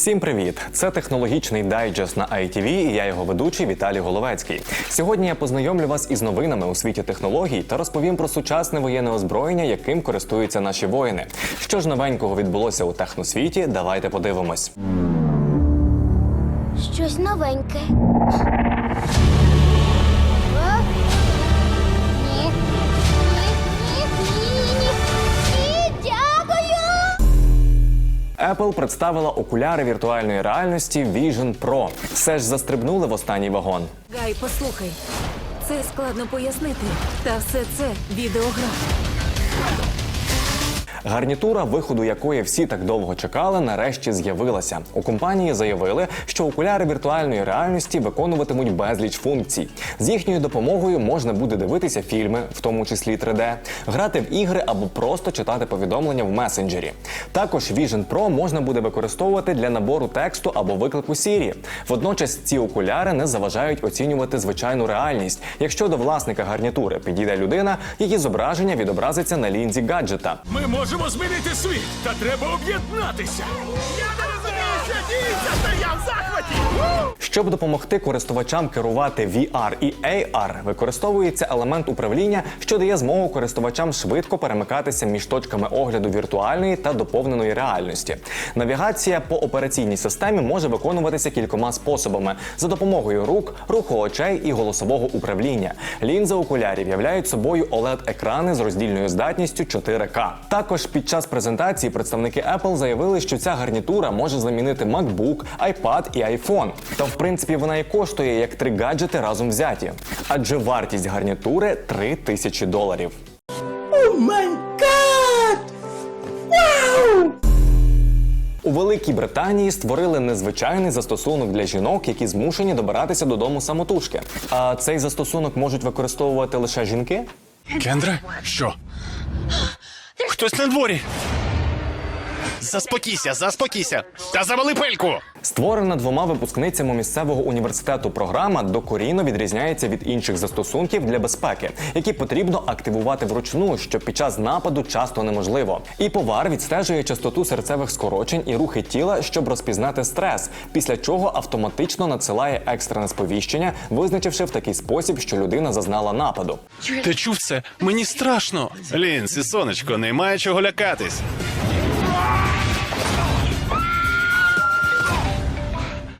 Всім привіт! Це технологічний дайджест на ITV і я його ведучий Віталій Головецький. Сьогодні я познайомлю вас із новинами у світі технологій та розповім про сучасне воєнне озброєння, яким користуються наші воїни. Що ж новенького відбулося у техносвіті? Давайте подивимось. Щось новеньке. Apple представила окуляри віртуальної реальності Vision Pro. Все ж застрибнули в останній вагон. Гай, послухай. Це складно пояснити. Та все це відеогра. Гарнітура, виходу якої всі так довго чекали, нарешті з'явилася. У компанії заявили, що окуляри віртуальної реальності виконуватимуть безліч функцій. З їхньою допомогою можна буде дивитися фільми, в тому числі 3D, грати в ігри або просто читати повідомлення в месенджері. Також Vision Pro можна буде використовувати для набору тексту або виклику Siri. Водночас ці окуляри не заважають оцінювати звичайну реальність. Якщо до власника гарнітури підійде людина, її зображення відобразиться на лінзі гаджета. Ми можемо змінити світ, та треба об'єднатися. Я не Щоб допомогти користувачам керувати VR і AR, використовується елемент управління, що дає змогу користувачам швидко перемикатися між точками огляду віртуальної та доповненої реальності. Навігація по операційній системі може виконуватися кількома способами за допомогою рук, руху очей і голосового управління. Лінзи окулярів являють собою OLED-екрани з роздільною здатністю 4К. Також під час презентації представники Apple заявили, що ця гарнітура може замінити MacBook, iPad і iPhone. Та в принципі вона і коштує як три гаджети разом взяті. Адже вартість гарнітури 3 тисячі доларів. У Великій Британії створили незвичайний застосунок для жінок, які змушені добиратися додому самотужки. А цей застосунок можуть використовувати лише жінки. Кендра? Що? Хтось на дворі. Заспокійся, заспокійся. Та завали пельку. Створена двома випускницями місцевого університету програма докорінно відрізняється від інших застосунків для безпеки, які потрібно активувати вручну, що під час нападу часто неможливо. І повар відстежує частоту серцевих скорочень і рухи тіла, щоб розпізнати стрес, після чого автоматично надсилає екстрене сповіщення, визначивши в такий спосіб, що людина зазнала нападу. Ти чув це? Мені страшно. Лінсі, сонечко, немає чого лякатись.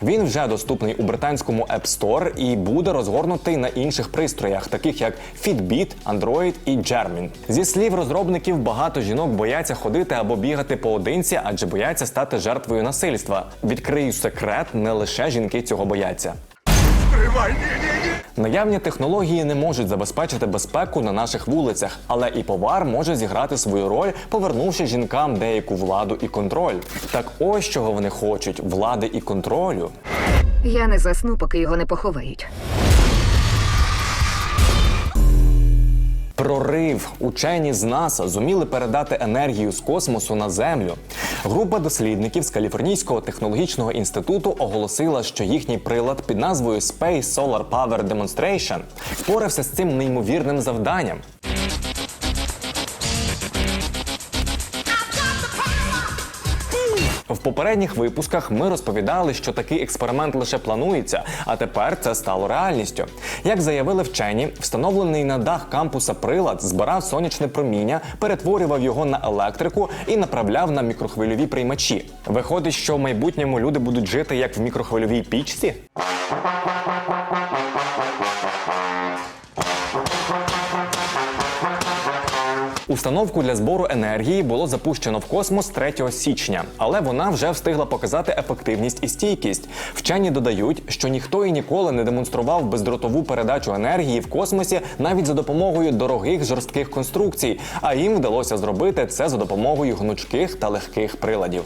Він вже доступний у британському App Store і буде розгорнутий на інших пристроях, таких як Fitbit, Android і Germin. Зі слів розробників, багато жінок бояться ходити або бігати поодинці, адже бояться стати жертвою насильства. Відкрию секрет, не лише жінки цього бояться. Наявні технології не можуть забезпечити безпеку на наших вулицях, але і повар може зіграти свою роль, повернувши жінкам деяку владу і контроль. Так ось чого вони хочуть влади і контролю. Я не засну, поки його не поховають. Прорив учені з НАСА зуміли передати енергію з космосу на землю. Група дослідників з Каліфорнійського технологічного інституту оголосила, що їхній прилад під назвою Space Solar Power Demonstration впорався з цим неймовірним завданням. В попередніх випусках ми розповідали, що такий експеримент лише планується, а тепер це стало реальністю. Як заявили вчені, встановлений на дах кампуса прилад збирав сонячне проміння, перетворював його на електрику і направляв на мікрохвильові приймачі. Виходить, що в майбутньому люди будуть жити як в мікрохвильовій пічці. Установку для збору енергії було запущено в космос 3 січня, але вона вже встигла показати ефективність і стійкість. Вчені додають, що ніхто і ніколи не демонстрував бездротову передачу енергії в космосі навіть за допомогою дорогих жорстких конструкцій. А їм вдалося зробити це за допомогою гнучких та легких приладів.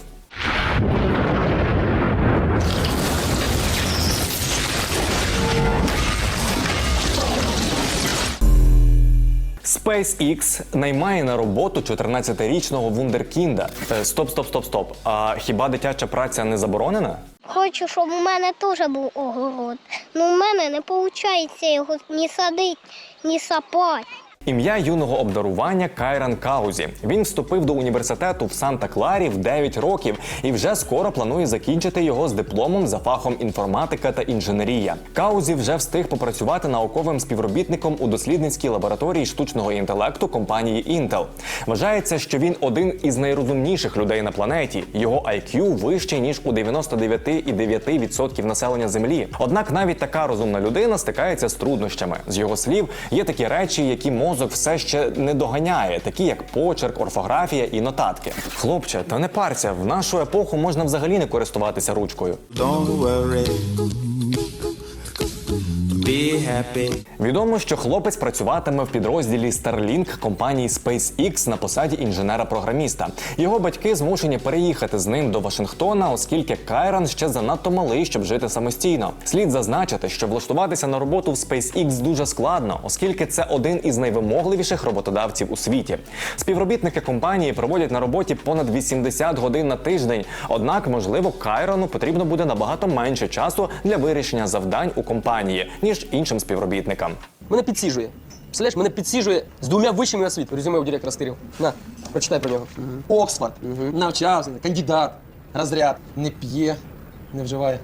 SpaceX наймає на роботу 14-річного вундеркінда. Е, Стоп, стоп, стоп, стоп. А хіба дитяча праця не заборонена? Хочу, щоб у мене теж був огород. Ну, у мене не виходить його ні садити, ні сапати. Ім'я юного обдарування Кайран Каузі. Він вступив до університету в Санта-Кларі в 9 років і вже скоро планує закінчити його з дипломом за фахом інформатика та інженерія. Каузі вже встиг попрацювати науковим співробітником у дослідницькій лабораторії штучного інтелекту компанії Intel. Вважається, що він один із найрозумніших людей на планеті. Його IQ вищий ніж у 99,9% населення Землі. Однак навіть така розумна людина стикається з труднощами. З його слів, є такі речі, які мозок все ще не доганяє, такі як почерк, орфографія і нотатки. Хлопче, та не парся, в нашу епоху можна взагалі не користуватися ручкою. Don't worry. Be happy. Відомо, що хлопець працюватиме в підрозділі Starlink компанії SpaceX на посаді інженера-програміста. Його батьки змушені переїхати з ним до Вашингтона, оскільки Кайран ще занадто малий, щоб жити самостійно. Слід зазначити, що влаштуватися на роботу в SpaceX дуже складно, оскільки це один із найвимогливіших роботодавців у світі. Співробітники компанії проводять на роботі понад 80 годин на тиждень. Однак, можливо, Кайрону потрібно буде набагато менше часу для вирішення завдань у компанії, ніж іншим співробітникам. Мене підсіжує. Представляєш, мене підсіжує з двома вищими освіт. Резюме у директора стирів. На, прочитай про нього. Оксфорд, навчався, кандидат, розряд, не п'є, не вживає.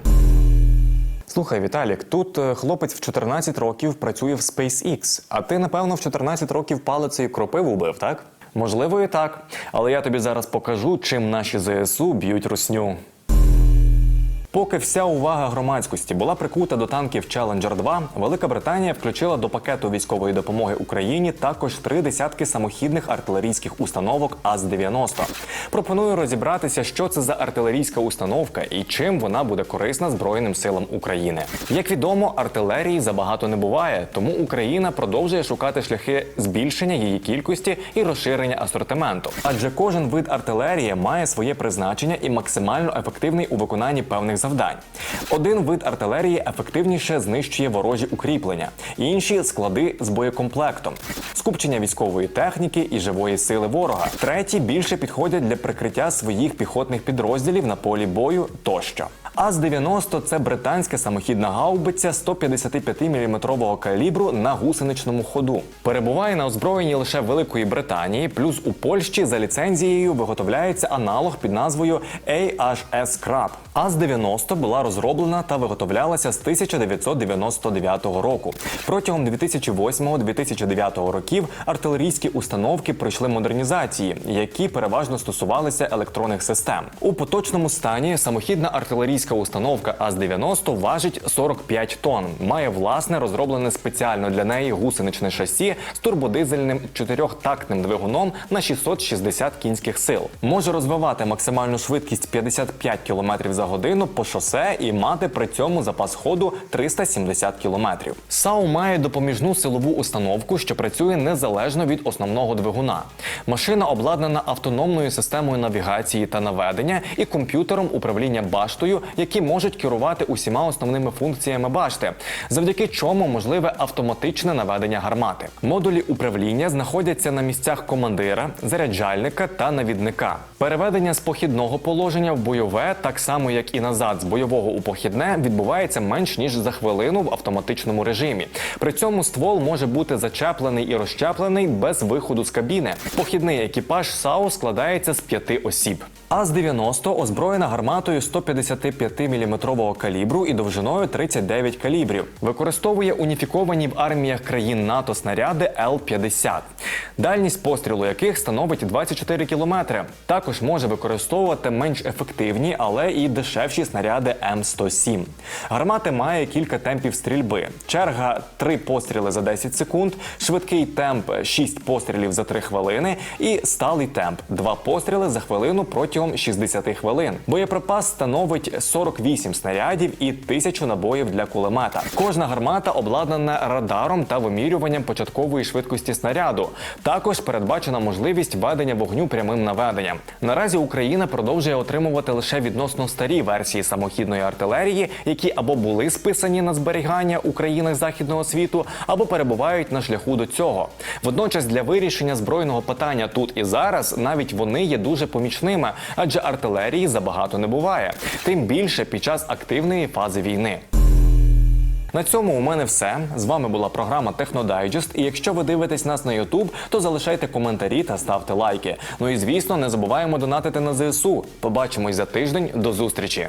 Слухай, Віталік, тут е, хлопець в 14 років працює в SpaceX, а ти, напевно, в 14 років палицею кропиву бив, так? Можливо, і так. Але я тобі зараз покажу, чим наші ЗСУ б'ють русню. Поки вся увага громадськості була прикута до танків Challenger 2, Велика Британія включила до пакету військової допомоги Україні також три десятки самохідних артилерійських установок АЗ-90. Пропоную розібратися, що це за артилерійська установка і чим вона буде корисна Збройним силам України. Як відомо, артилерії забагато не буває, тому Україна продовжує шукати шляхи збільшення її кількості і розширення асортименту. Адже кожен вид артилерії має своє призначення і максимально ефективний у виконанні певних завдань. Один вид артилерії ефективніше знищує ворожі укріплення, інші склади з боєкомплектом, скупчення військової техніки і живої сили ворога. Треті більше підходять для прикриття своїх піхотних підрозділів на полі бою тощо. АЗ-90 – це британська самохідна гаубиця 155 мм калібру на гусеничному ходу. Перебуває на озброєнні лише Великої Британії, плюс у Польщі за ліцензією виготовляється аналог під назвою AHS Crab. АЗ-90 була розроблена та виготовлялася з 1999 року. Протягом 2008-2009 років артилерійські установки пройшли модернізації, які переважно стосувалися електронних систем. У поточному стані самохідна артилерійська установка АЗ-90 важить 45 тонн, має власне розроблене спеціально для неї гусеничне шасі з турбодизельним чотирьохтактним двигуном на 660 кінських сил. Може розвивати максимальну швидкість 55 км за годину по шосе і мати при цьому запас ходу 370 км. САУ має допоміжну силову установку, що працює незалежно від основного двигуна. Машина обладнана автономною системою навігації та наведення і комп'ютером управління баштою, які можуть керувати усіма основними функціями башти, завдяки чому можливе автоматичне наведення гармати. Модулі управління знаходяться на місцях командира, заряджальника та навідника. Переведення з похідного положення в бойове, так само як і назад з бойового у похідне, відбувається менш ніж за хвилину в автоматичному режимі. При цьому ствол може бути зачеплений і розчеплений без виходу з кабіни. Похідний екіпаж САУ складається з п'яти осіб. АЗ-90 озброєна гарматою 155 мм калібру і довжиною 39 калібрів. Використовує уніфіковані в арміях країн НАТО снаряди Л-50, дальність пострілу яких становить 24 кілометри. Також може використовувати менш ефективні, але і дешевші снаряди М107. Гармати має кілька темпів стрільби. Черга 3 постріли за 10 секунд, швидкий темп 6 пострілів за 3 хвилини і сталий темп 2 постріли за хвилину протягом 60 хвилин. Боєприпас становить 48 снарядів і 1000 набоїв для кулемета. Кожна гармата обладнана радаром та вимірюванням початкової швидкості снаряду. Також передбачена можливість ведення вогню прямим наведенням. Наразі Україна продовжує отримувати лише відносно старі версії самохідної артилерії, які або були списані на зберігання у країнах західного світу, або перебувають на шляху до цього. Водночас для вирішення збройного питання тут і зараз навіть вони є дуже помічними, адже артилерії забагато не буває, тим більше під час активної фази війни. На цьому у мене все. З вами була програма Технодайджест. І якщо ви дивитесь нас на YouTube, то залишайте коментарі та ставте лайки. Ну і звісно, не забуваємо донатити на ЗСУ. Побачимось за тиждень. До зустрічі.